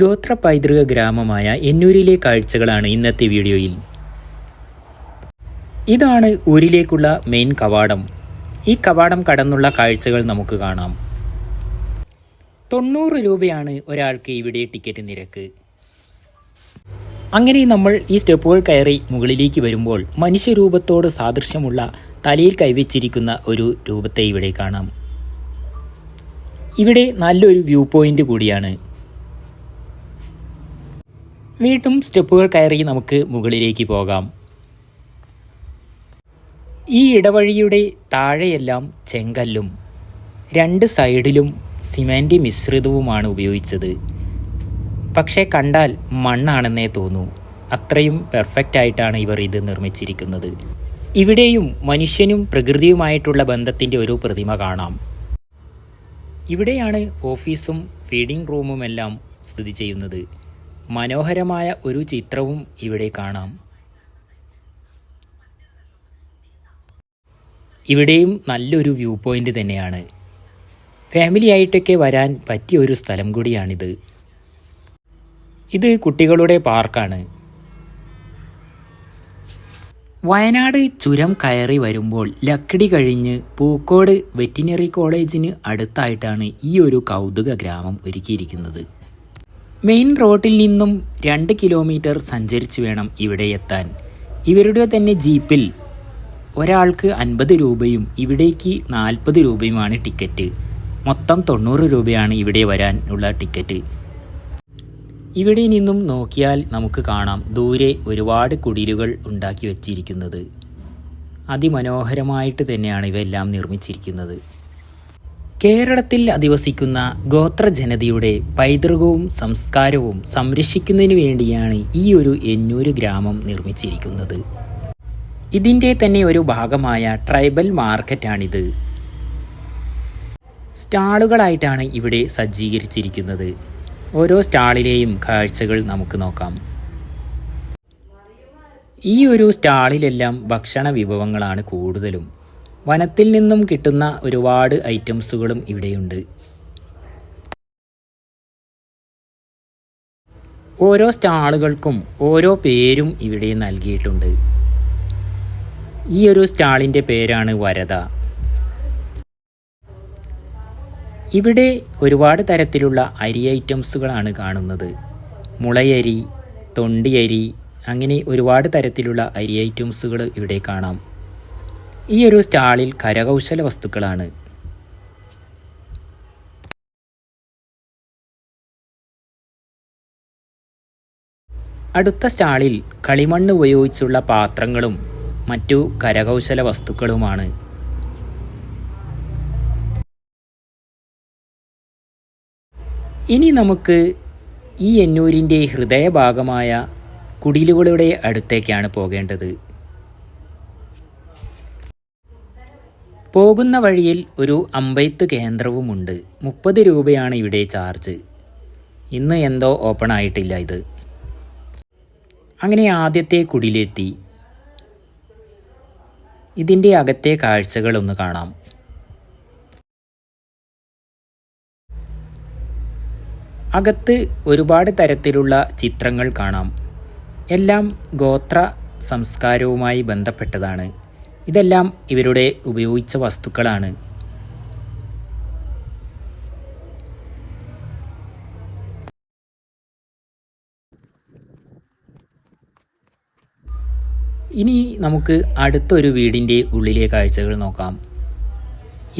ഗോത്ര പൈതൃക ഗ്രാമമായ എന്നൂരിലെ കാഴ്ചകളാണ് ഇന്നത്തെ വീഡിയോയിൽ. ഇതാണ് ഊരിലേക്കുള്ള മെയിൻ കവാടം. ഈ കവാടം കടന്നുള്ള കാഴ്ചകൾ നമുക്ക് കാണാം. തൊണ്ണൂറ് രൂപയാണ് ഒരാൾക്ക് ഇവിടെ ടിക്കറ്റ് നിരക്ക്. അങ്ങനെ നമ്മൾ ഈ സ്റ്റെപ്പുകൾ കയറി മുകളിലേക്ക് വരുമ്പോൾ മനുഷ്യരൂപത്തോട് സാദൃശ്യമുള്ള തലയിൽ കൈവച്ചിരിക്കുന്ന ഒരു രൂപത്തെ ഇവിടെ കാണാം. ഇവിടെ നല്ലൊരു വ്യൂ പോയിന്റ് കൂടിയാണ്. വീണ്ടും സ്റ്റെപ്പുകൾ കയറി നമുക്ക് മുകളിലേക്ക് പോകാം. ഈ ഇടവഴിയുടെ താഴെയെല്ലാം ചെങ്കല്ലും രണ്ട് സൈഡിലും സിമെന്റ് മിശ്രിതവുമാണ് ഉപയോഗിച്ചത്. പക്ഷേ കണ്ടാൽ മണ്ണാണെന്നേ തോന്നൂ. അത്രയും പെർഫെക്റ്റ് ആയിട്ടാണ് ഇവർ ഇത് നിർമ്മിച്ചിരിക്കുന്നത്. ഇവിടെയും മനുഷ്യനും പ്രകൃതിയുമായിട്ടുള്ള ബന്ധത്തിന്റെ ഒരു പ്രതിമ കാണാം. ഇവിടെയാണ് ഓഫീസും ഫീഡിംഗ് റൂമുമെല്ലാം സ്ഥിതി ചെയ്യുന്നത്. മനോഹരമായ ഒരു ചിത്രവും ഇവിടെ കാണാം. ഇവിടെയും നല്ലൊരു വ്യൂ പോയിന്റ് തന്നെയാണ്. ഫാമിലി ആയിട്ടൊക്കെ വരാൻ പറ്റിയ ഒരു സ്ഥലം കൂടിയാണിത്. ഇത് കുട്ടികളുടെ പാർക്കാണ്. വയനാട് ചുരം കയറി വരുമ്പോൾ ലക്കിടി കഴിഞ്ഞ് പൂക്കോട് വെറ്റിനറി കോളേജിന് അടുത്തായിട്ടാണ് ഈ ഒരു കൗതുക ഗ്രാമം ഒരുക്കിയിരിക്കുന്നത്. മെയിൻ റോഡിൽ നിന്നും രണ്ട് കിലോമീറ്റർ സഞ്ചരിച്ച് വേണം ഇവിടെ എത്താൻ. ഇവരുടെ തന്നെ ജീപ്പിൽ ഒരാൾക്ക് അൻപത് രൂപയും ഇവിടേക്ക് നാൽപ്പത് രൂപയുമാണ് ടിക്കറ്റ്. മൊത്തം തൊണ്ണൂറ് രൂപയാണ് ഇവിടെ വരാനുള്ള ടിക്കറ്റ്. ഇവിടെ നിന്നും നോക്കിയാൽ നമുക്ക് കാണാം ദൂരെ ഒരുപാട് കുടിലുകൾ ഉണ്ടാക്കി വച്ചിരിക്കുന്നത്. അതിമനോഹരമായിട്ട് തന്നെയാണ് ഇവയെല്ലാം നിർമ്മിച്ചിരിക്കുന്നത്. കേരളത്തിൽ അധിവസിക്കുന്ന ഗോത്ര ജനതയുടെ പൈതൃകവും സംസ്കാരവും സംരക്ഷിക്കുന്നതിന് വേണ്ടിയാണ് ഈ ഒരു എന്നൂര് ഗ്രാമം നിർമ്മിച്ചിരിക്കുന്നത്. ഇതിന്റെ തന്നെ ഒരു ഭാഗമായ ട്രൈബൽ മാർക്കറ്റാണിത്. സ്റ്റാളുകളായിട്ടാണ് ഇവിടെ സജ്ജീകരിച്ചിരിക്കുന്നത്. ഓരോ സ്റ്റാളിലെയും കാഴ്ചകൾ നമുക്ക് നോക്കാം. ഈ ഒരു സ്റ്റാളിലെല്ലാം ഭക്ഷണ വിഭവങ്ങളാണ് കൂടുതലും. വനത്തിൽ നിന്നും കിട്ടുന്ന ഒരുപാട് ഐറ്റംസുകളും ഇവിടെയുണ്ട്. ഓരോ സ്റ്റാളുകൾക്കും ഓരോ പേരും ഇവിടെ നൽകിയിട്ടുണ്ട്. ഈ ഒരു സ്റ്റാളിന്റെ പേരാണ് വരത. ഇവിടെ ഒരുപാട് തരത്തിലുള്ള അരി ഐറ്റംസുകളാണ് കാണുന്നത്. മുളയരി തൊണ്ടിയരി അങ്ങനെ ഒരുപാട് തരത്തിലുള്ള അരി ഐറ്റംസുകൾ ഇവിടെ കാണാം. ഈ ഒരു സ്റ്റാളിൽ കരകൗശല വസ്തുക്കളാണ്. അടുത്ത സ്റ്റാളിൽ കളിമണ്ണ് ഉപയോഗിച്ചുള്ള പാത്രങ്ങളും മറ്റു കരകൗശല വസ്തുക്കളുമാണ്. ഇനി നമുക്ക് ഈ എന്നൂരിന്റെ ഹൃദയഭാഗമായ കുടിലുകളുടെ അടുത്തേക്കാണ് പോകേണ്ടത്. പോകുന്ന വഴിയിൽ ഒരു അമ്പെയ്ത്ത് കേന്ദ്രവുമുണ്ട്. മുപ്പത് രൂപയാണ് ഇവിടെ ചാർജ്. ഇന്ന് എന്തോ ഓപ്പൺ ആയിട്ടില്ല ഇത്. അങ്ങനെ ആദ്യത്തെ കുടിലെത്തി ഇതിന്റെ അകത്തെ കാഴ്ചകളൊന്ന് കാണാം. അകത്ത് ഒരുപാട് തരത്തിലുള്ള ചിത്രങ്ങൾ കാണാം. എല്ലാം ഗോത്ര സംസ്കാരവുമായി ബന്ധപ്പെട്ടതാണ്. ഇതെല്ലാം ഇവരുടെ ഉപയോഗിച്ച വസ്തുക്കളാണ്. ഇനി നമുക്ക് അടുത്തൊരു വീടിന്റെ ഉള്ളിലെ കാഴ്ചകൾ നോക്കാം.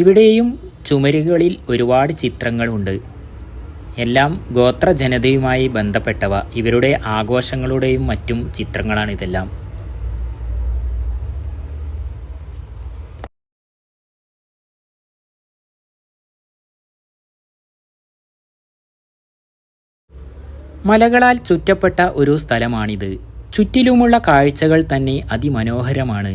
ഇവിടെയും ചുമരുകളിൽ ഒരുപാട് ചിത്രങ്ങളുണ്ട്. എല്ലാം ഗോത്ര ജനതയുമായി ബന്ധപ്പെട്ടവ. ഇവരുടെ ആഘോഷങ്ങളുടെയും മറ്റും ചിത്രങ്ങളാണ് മലകളാൽ ചുറ്റപ്പെട്ട ഒരു സ്ഥലമാണിത്. ചുറ്റിലുമുള്ള കാഴ്ചകൾ തന്നെ അതിമനോഹരമാണ്.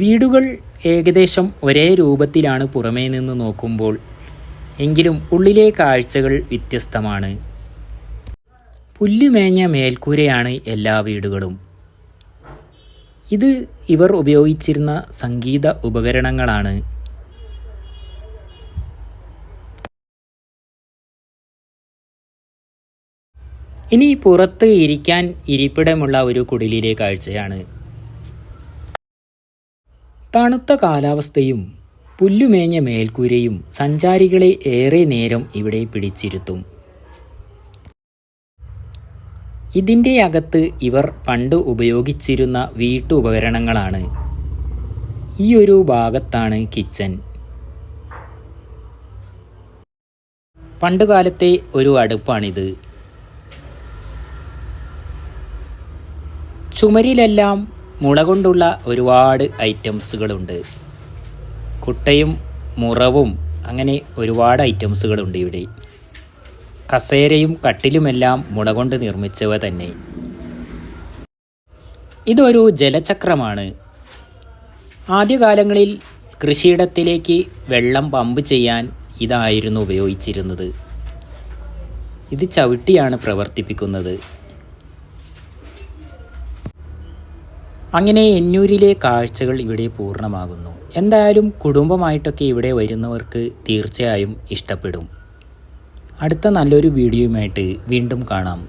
വീടുകൾ ഏകദേശം ഒരേ രൂപത്തിലാണ് പുറമേ നിന്ന് നോക്കുമ്പോൾ. എങ്കിലും ഉള്ളിലെ കാഴ്ചകൾ വ്യത്യസ്തമാണ്. പുല്ലുമേഞ്ഞ മേൽക്കൂരയാണ് എല്ലാ വീടുകളും. ഇത് ഇവർ ഉപയോഗിച്ചിരുന്ന സംഗീത ഉപകരണങ്ങളാണ്. ഇനി പുറത്ത് ഇരിക്കാൻ ഇരിപ്പിടമുള്ള ഒരു കുടിലിലെ കാഴ്ചയാണ്. തണുത്ത കാലാവസ്ഥയും പുല്ലുമേഞ്ഞ മേൽക്കൂരയും സഞ്ചാരികളെ ഏറെ നേരം ഇവിടെ പിടിച്ചിരുത്തും. ഇതിന്റെ അകത്ത് ഇവർ പണ്ട് ഉപയോഗിച്ചിരുന്ന വീട്ടുപകരണങ്ങളാണ്. ഈ ഒരു ഭാഗത്താണ് കിച്ചൻ. പണ്ടുകാലത്തെ ഒരു അടുപ്പാണിത്. ചുമരിലെല്ലാം മുള കൊണ്ടുള്ള ഒരുപാട് ഐറ്റംസുകളുണ്ട്. കുട്ടയും മുറവും അങ്ങനെ ഒരുപാട് ഐറ്റംസുകളുണ്ട് ഇവിടെ. കസേരയും കട്ടിലുമെല്ലാം മുള കൊണ്ട് നിർമ്മിച്ചവ തന്നെ. ഇതൊരു ജലചക്രമാണ്. ആദ്യകാലങ്ങളിൽ കൃഷിയിടത്തിലേക്ക് വെള്ളം പമ്പ് ചെയ്യാൻ ഇതായിരുന്നു ഉപയോഗിച്ചിരുന്നത്. ഇത് ചവിട്ടിയാണ് പ്രവർത്തിപ്പിക്കുന്നത്. അങ്ങനെ എന്നൂരിലെ കാഴ്ചകൾ ഇവിടെ പൂർണമാകുന്നു. എന്തായാലും കുടുംബമായിട്ടൊക്കെ ഇവിടെ വരുന്നവർക്ക് തീർച്ചയായും ഇഷ്ടപ്പെടും. അടുത്ത നല്ലൊരു വീഡിയോയുമായിട്ട് വീണ്ടും കാണാം.